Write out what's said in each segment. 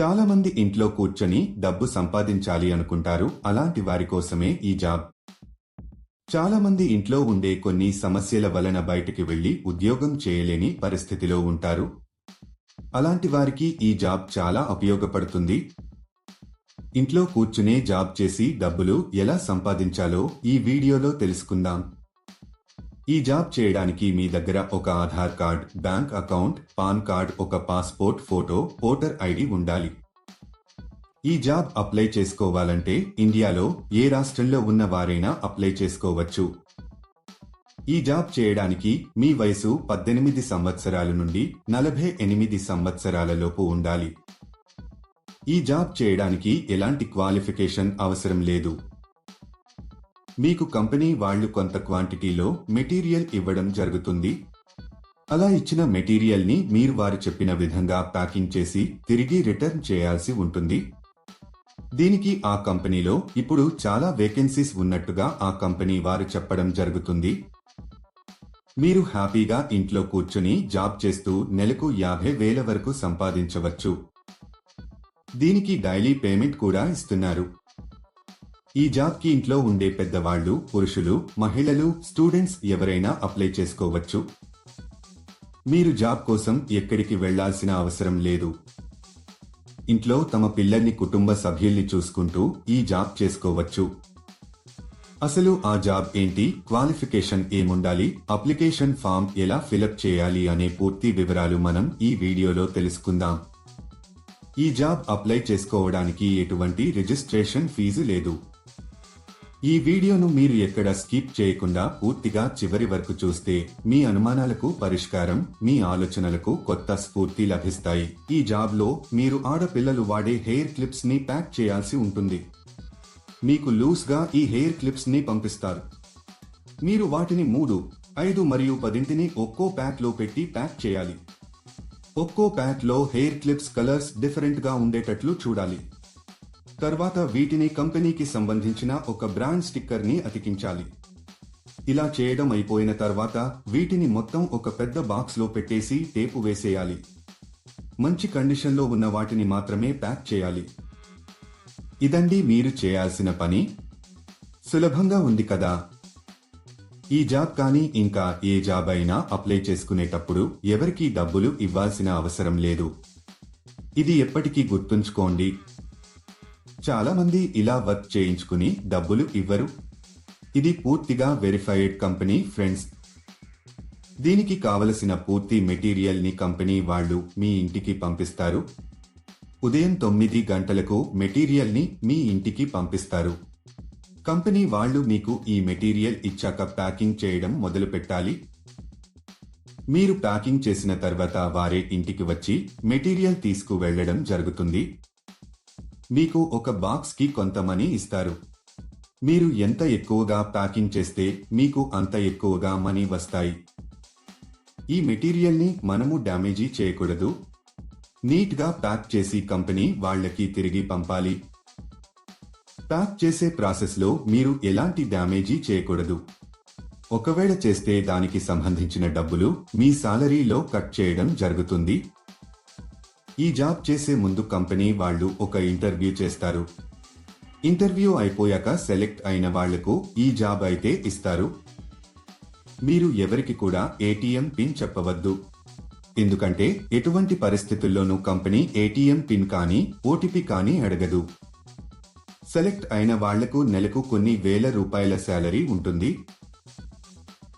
చాలా మంది ఇంట్లో కూర్చొని డబ్బు సంపాదించాలి అనుకుంటారు. అలాంటి వారి కోసమే ఈ జాబ్. చాలా మంది ఇంట్లో ఉండే కొన్ని సమస్యల వలన బయటికి వెళ్ళి ఉద్యోగం చేయలేని పరిస్థితిలో ఉంటారు. అలాంటి వారికి ఈ జాబ్ చాలా ఉపయోగపడుతుంది. ఇంట్లో కూర్చునే జాబ్ చేసి డబ్బులు ఎలా సంపాదించాలో ఈ వీడియోలో తెలుసుకుందాం. ఈ జాబ్ చేయడానికి మీ దగ్గర ఒక Aadhaar card bank account PAN card ఒక పాస్పోర్ట్ ఫోటో ఓటర్ ఐడి ఉండాలి. ఈ జాబ్ అప్లై చేసుకోవాలంటే ఇండియాలో ఏ రాష్ట్రంలో ఉన్న వారైనా అప్లై చేసుకోవచ్చు. ఈ జాబ్ చేయడానికి మీ వయసు పద్దెనిమిది సంవత్సరాల నుండి నలభై ఎనిమిది సంవత్సరాలలోపు ఉండాలి. ఈ జాబ్ చేయడానికి ఎలాంటి క్వాలిఫికేషన్ అవసరం లేదు. మీకు కంపెనీ వాళ్ళు కొంత క్వాంటిటీలో మెటీరియల్ ఇవ్వడం జరుగుతుంది. అలా ఇచ్చిన మెటీరియల్ని మీరు వారు చెప్పిన విధంగా ప్యాకింగ్ చేసి తిరిగి రిటర్న్ చేయాల్సి ఉంటుంది. దీనికి ఆ కంపెనీలో ఇప్పుడు చాలా వేకెన్సీస్ ఉన్నట్టుగా ఆ కంపెనీ వారు చెప్పడం జరుగుతుంది. మీరు హ్యాపీగా ఇంట్లో కూర్చుని జాబ్ చేస్తూ నెలకు యాభై వేల వరకు సంపాదించవచ్చు. దీనికి డైలీ పేమెంట్ కూడా ఇస్తున్నారు. ఈ జాబ్కి ఇంట్లో ఉండే పెద్దవాళ్ళు పురుషులు మహిళలు స్టూడెంట్స్ ఎవరైనా అప్లై చేసుకోవచ్చు. మీరు జాబ్ కోసం ఎక్కడికి వెళ్ళాల్సిన అవసరం లేదు. ఇంట్లో తమ పిల్లల్ని కుటుంబ సభ్యుల్ని చూసుకుంటూ ఈ జాబ్ చేసుకోవచ్చు. అసలు ఆ జాబ్ ఏంటి? క్వాలిఫికేషన్ ఏముండాలి? అప్లికేషన్ ఫామ్ ఎలా ఫిలప్ చేయాలి అనే పూర్తి వివరాలు మనం ఈ వీడియోలో తెలుసుకుందాం. ఈ జాబ్ అప్లై చేసుకోవడానికి ఎటువంటి రిజిస్ట్రేషన్ ఫీజు లేదు. ఈ వీడియోను మీరు ఎక్కడ స్కిప్ చేయకుండా పూర్తిగా చివరి వరకు చూస్తే మీ అనుమానాలకు పరిష్కారం మీ ఆలోచనలకు కొత్త స్ఫూర్తి లభిస్తాయి. ఈ జాబ్లో మీరు ఆడపిల్లలు వాడే హెయిర్ క్లిప్స్ని ప్యాక్ చేయాల్సి ఉంటుంది. మీకు లూస్గా ఈ హెయిర్ క్లిప్స్ని పంపిస్తారు. మీరు వాటిని మూడు ఐదు మరియు పదింటిని ఒక్కో ప్యాక్లో పెట్టి ప్యాక్ చేయాలి. ఒక్కో ప్యాక్లో హెయిర్ క్లిప్స్ కలర్స్ డిఫరెంట్గా ఉండేటట్లు చూడాలి. తర్వాత వీటిని కంపెనీకి సంబంధించిన ఒక బ్రాండ్ స్టిక్కర్ని అతికించాలి. ఇలా చేయడం అయిపోయిన తర్వాత వీటిని మొత్తం ఒక పెద్ద బాక్స్లో పెట్టేసి టేపు వేసేయాలి. మంచి కండిషన్లో ఉన్న వాటిని మాత్రమే ప్యాక్ చేయాలి. ఇదండి మీరు చేయాల్సిన పని. సులభంగా ఉంది కదా. ఈ జాబ్ కానీ ఇంకా ఏ జాబ్ అయినా అప్లై చేసుకునేటప్పుడు ఎవరికీ డబ్బులు ఇవ్వాల్సిన అవసరం లేదు. ఇది ఎప్పటికీ గుర్తుంచుకోండి. చాలా మంది ఇలా వర్క్ చేయించుకుని డబ్బులు ఇవ్వరు. ఇది పూర్తిగా వెరిఫైడ్ కంపెనీ ఫ్రెండ్స్ దీనికి కావలసిన పూర్తి మెటీరియల్ని కంపెనీ వాళ్ళు మీ ఇంటికి పంపిస్తారు. ఉదయం తొమ్మిది గంటలకు మెటీరియల్ని మీ ఇంటికి పంపిస్తారు. కంపెనీ వాళ్ళు మీకు ఈ మెటీరియల్ ఇచ్చాక ప్యాకింగ్ చేయడం మొదలు పెట్టాలి. మీరు ప్యాకింగ్ చేసిన తర్వాత వారే ఇంటికి వచ్చి మెటీరియల్ తీసుకు వెళ్ళడం జరుగుతుంది. మీకు ఒక బాక్స్కి కొంత మనీ ఇస్తారు. మీరు ఎంత ఎక్కువగా ప్యాకింగ్ చేస్తే మీకు అంత ఎక్కువగా మనీ వస్తాయి. ఈ మెటీరియల్ని మనము డ్యామేజీ చేయకూడదు. నీట్గా ప్యాక్ చేసి కంపెనీ వాళ్ళకి తిరిగి పంపాలి. ప్యాక్ చేసే ప్రాసెస్లో మీరు ఎలాంటి డ్యామేజీ చేయకూడదు. ఒకవేళ చేస్తే దానికి సంబంధించిన డబ్బులు మీ సాలరీలో కట్ చేయడం జరుగుతుంది. ఈ జాబ్ చేసే ముందు కంపెనీ వాళ్ళు ఒక ఇంటర్వ్యూ చేస్తారు. ఇంటర్వ్యూ అయిపోయాక సెలెక్ట్ అయిన వాళ్ళకు ఈ జాబ్ అయితే ఇస్తారు. మీరు ఎవరికి కూడా ఏటీఎం పిన్ చెప్పవద్దు. ఎందుకంటే ఎటువంటి పరిస్థితుల్లోనూ కంపెనీ ఏటీఎం పిన్ కానీ ఓటీపీ కానీ అడగదు. సెలెక్ట్ అయిన వాళ్ళకు నెలకు కొన్ని వేల రూపాయల శాలరీ ఉంటుంది.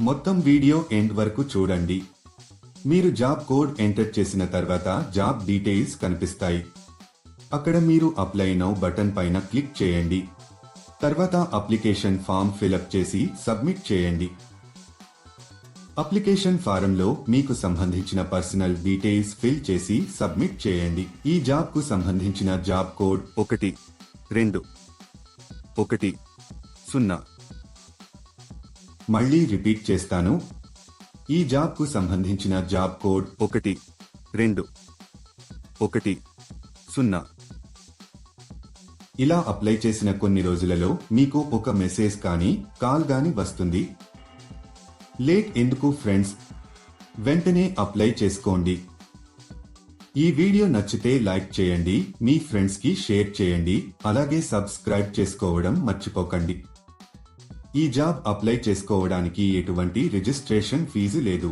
మొత్తం వీడియో ఎండ్ వరకు చూడండి. మీరు జాబ్ కోడ్ ఎంటర్ చేసిన తర్వాత జాబ్ డీటెయిల్స్ కనిపిస్తాయి. అక్కడ మీరు అప్లై నౌ బటన్ పైన క్లిక్ చేయండి. తర్వాత అప్లికేషన్ ఫామ్ ఫిలప్ చేసి సబ్మిట్ చేయండి. అప్లికేషన్ ఫారంలో మీకు సంబంధించిన పర్సనల్ డీటెయిల్స్ ఫిల్ చేసి సబ్మిట్ చేయండి. ఈ జాబ్కు సంబంధించిన జాబ్ కోడ్ ఒకటి రెండు ఒకటి సున్నా మళ్ళీ రిపీట్ చేస్తాను. ఈ జాబ్కు సంబంధించిన జాబ్ కోడ్ ఒకటి రెండు ఒకటి సున్నా. ఇలా అప్లై చేసిన కొన్ని రోజులలో మీకు ఒక మెసేజ్ కానీ కాల్ గాని వస్తుంది. లేట్ ఎందుకు ఫ్రెండ్స్? వెంటనే అప్లై చేసుకోండి. ఈ వీడియో నచ్చితే లైక్ చేయండి మీ ఫ్రెండ్స్కి షేర్ చేయండి అలాగే సబ్స్క్రైబ్ చేసుకోవడం మర్చిపోకండి. ఈ జాబ్ అప్లై చేసుకోవడానికి ఎటువంటి రిజిస్ట్రేషన్ ఫీజు లేదు.